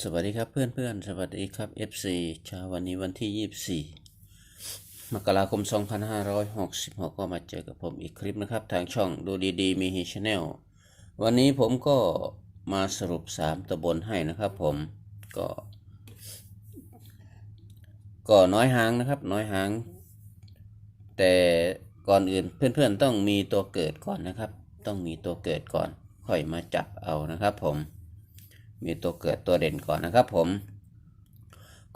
สวัสดีครับเพื่อนๆสวัสดีครับ FC เช้าวันนี้วันที่ 24 มกราคม 2566 ก็มาเจอกับผมอีกคลิปนะครับ ทางช่องดูดีๆ มีฮีชแนลวันนี้ผมก็มาสรุป 3ตำบลให้นะครับผมก็ก็น้อยหางนะครับ น้อยหาง แต่ก่อนอื่นเพื่อนๆต้องมีตัวเกิดก่อนนะครับ ต้องมีตัวเกิดก่อนค่อยมาจับเอานะครับผม มีตัวเกิดตัวเด่นก่อนนะครับผม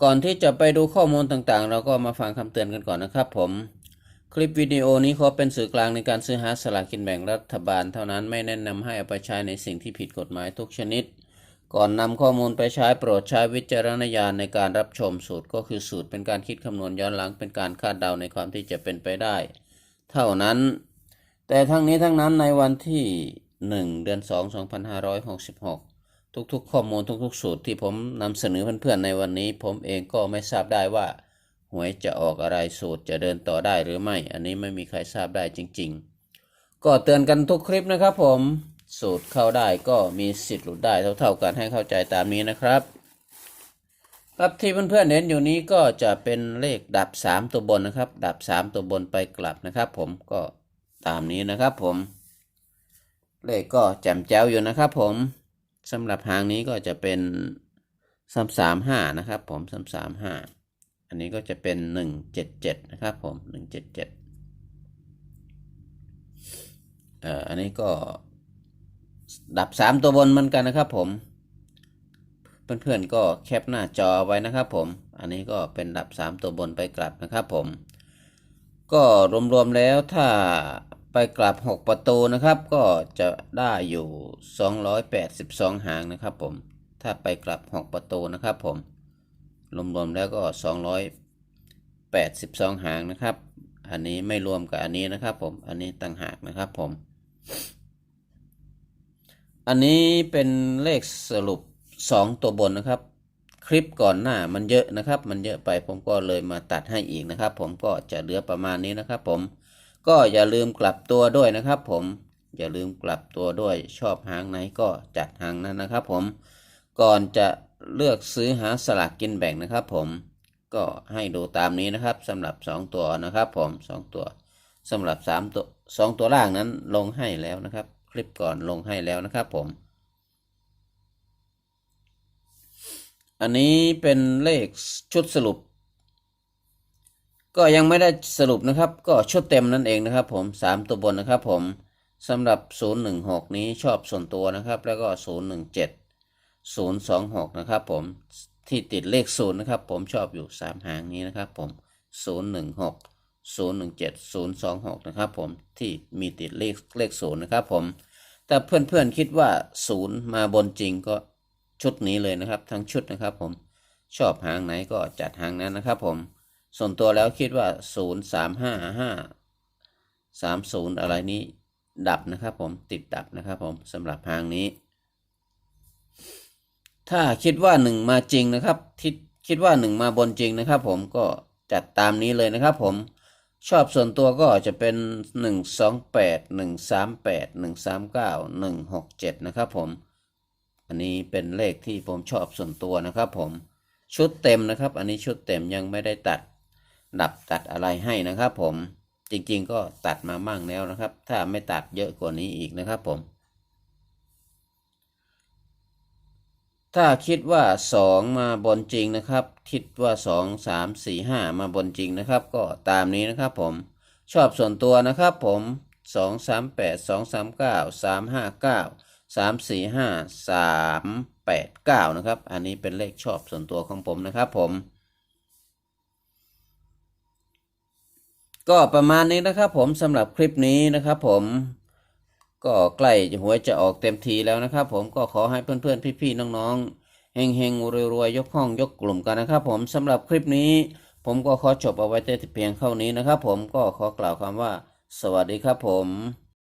ก่อนที่จะไปดูข้อมูลต่างๆ เราก็มาฟังคำเตือนกันก่อนนะครับผม คลิปวิดีโอนี้ขอเป็นสื่อกลางในการซื้อหาสลากกินแบ่งรัฐบาล เท่านั้นไม่แนะนำให้เอาไปใช้ในสิ่งที่ผิดกฎหมายทุกชนิด ก่อนนำข้อมูลไปใช้โปรดใช้วิจารณญาณในการรับชมสูตรก็คือสูตรเป็นการคิดคำนวณย้อนหลังเป็นการคาดเดาในความที่จะเป็นไปได้ เท่านั้น แต่ทั้งนี้ทั้งนั้นในวันที่ 1 เดือน 2 2566 ทุกๆ ข้อมูลทุกๆ สูตรที่ผมนำเสนอเพื่อนๆในวันนี้ ผมเองก็ไม่ทราบได้ว่าหวยจะออกอะไรสูตรจะเดินต่อได้หรือไม่ อันนี้ไม่มีใครทราบได้จริง ๆ ก็เตือนกันทุกคลิปนะครับ ผมสูตรเข้าได้ก็มีสิทธิ์หลุดได้เท่าๆกันให้เข้าใจตามนี้นะครับครับที่เพื่อนๆเห็นอยู่นี้ก็จะเป็นเลขดับ 3 ตัวบนนะครับ ดับ 3 ตัวบนไปกลับนะครับ ผมก็ตามนี้นะครับ ผม เลขก็แจ่มแจ้วอยู่นะครับ ผม สำหรับหางนี้ก็จะเป็นสามสามห้านะครับ ผมสามสามห้าอันนี้ก็จะเป็นหนึ่งเจ็ดเจ็ดนะครับ ผมหนึ่งเจ็ดเจ็ดเอ่ออันนี้ก็ดับสามตัวบนเหมือนกันนะครับ ผม เพื่อนๆก็แคปหน้าจอไว้นะครับ ผม อันนี้ก็เป็นดับสามตัวบนไปกลับนะครับ ผม ก็รวมๆแล้วถ้า ไปกลับ 6 ประตูนะครับ ก็จะได้อยู่ 282 หางนะครับผม ถ้าไปกลับ 6 ประตูนะครับผม รวมๆแล้วก็ 282 หางนะครับ อันนี้ไม่รวมกับอันนี้นะครับผม อันนี้ต่างหากนะครับผม อันนี้เป็นเลขสรุป 2 ตัวบนนะครับ คลิปก่อนหน้ามันเยอะนะครับ มันเยอะไปผมก็เลยมาตัดให้อีกนะครับ ผมก็จะเหลือประมาณนี้นะครับผม ก็อย่าลืมกลับตัวด้วยนะครับ ผมอย่าลืมกลับตัวด้วยชอบหางไหนก็จัดหางนั้นนะครับ ผมก่อนจะเลือกซื้อหาสลากกินแบ่งนะครับ ผมก็ให้ดูตามนี้นะครับสำหรับ 2 ตัวนะครับ ผม 2 ตัวสำหรับ 3 ตัว 2 ตัวล่างนั้นลงให้แล้วนะครับ คลิปก่อนลงให้แล้วนะครับผม อันนี้เป็นเลขชุดสรุป ก็ยังไม่ได้สรุปนะครับ ก็ชุดเต็มนั่นเองนะครับผมสามตัวบนนะครับผมสำหรับ 016 นี้ชอบส่วนตัวนะครับ แล้วก็ 017 026 นะครับผมที่ติดเลขศูนย์นะครับ ผมชอบอยู่ 3 หางนี้นะครับผม 016 017 026 นะครับผมที่มีติดเลขเลขศูนย์นะครับผมแต่เพื่อนๆคิดว่าศูนย์มาบนจริงก็ชุดนี้เลยนะครับ ทั้งชุดนะครับผมชอบหางไหนก็จัดหางนั้นนะครับผม ส่วนตัวแล้วคิดว่าศูนย์สามห้าห้าสามศูนย์อะไรนี้ดับนะครับผมติดดับนะครับผมสำหรับหางนี้ ถ้าคิดว่าหนึ่งมาจริงนะครับคิดคิดว่าหนึ่งมาบนจริงนะครับ ผมก็จัดตามนี้เลยนะครับ ผมชอบส่วนตัวก็จะเป็นหนึ่งสองแปดหนึ่งสามแปดหนึ่งสามเก้าหนึ่งหกเจ็ดนะครับผม อันนี้เป็นเลขที่ผมชอบส่วนตัวนะครับผม ชุดเต็มนะครับ อันนี้ชุดเต็มยังไม่ได้ตัด ดับตัดอะไรให้นะครับ ผมจริงๆ ก็ตัดมามั่งแล้วนะครับ ถ้าไม่ตัดเยอะกว่านี้อีกนะครับผม ถ้าคิดว่าสองมาบนจริงนะครับ คิดว่าสองสามสี่ห้ามาบนจริงนะครับ ก็ตามนี้นะครับผมชอบส่วนตัวนะครับผมสองสามแปดสองสามเก้าสามห้าเก้าสามสี่ห้าสามแปดเก้านะครับ อันนี้เป็นเลขชอบส่วนตัวของผมนะครับผม ก็ประมาณนี้นะครับผมสำหรับคลิปนี้นะครับผมก็ใกล้หวยจะออกเต็มทีแล้วนะครับผมก็ขอให้เพื่อนๆพี่ๆน้องๆเฮงๆรวยๆยกห้องยกกลุ่มกันนะครับผมสำหรับคลิปนี้ ผมก็ขอจบเอาไว้แต่เพียงเท่านี้นะครับผมก็ขอกล่าวคำว่า สวัสดีครับผม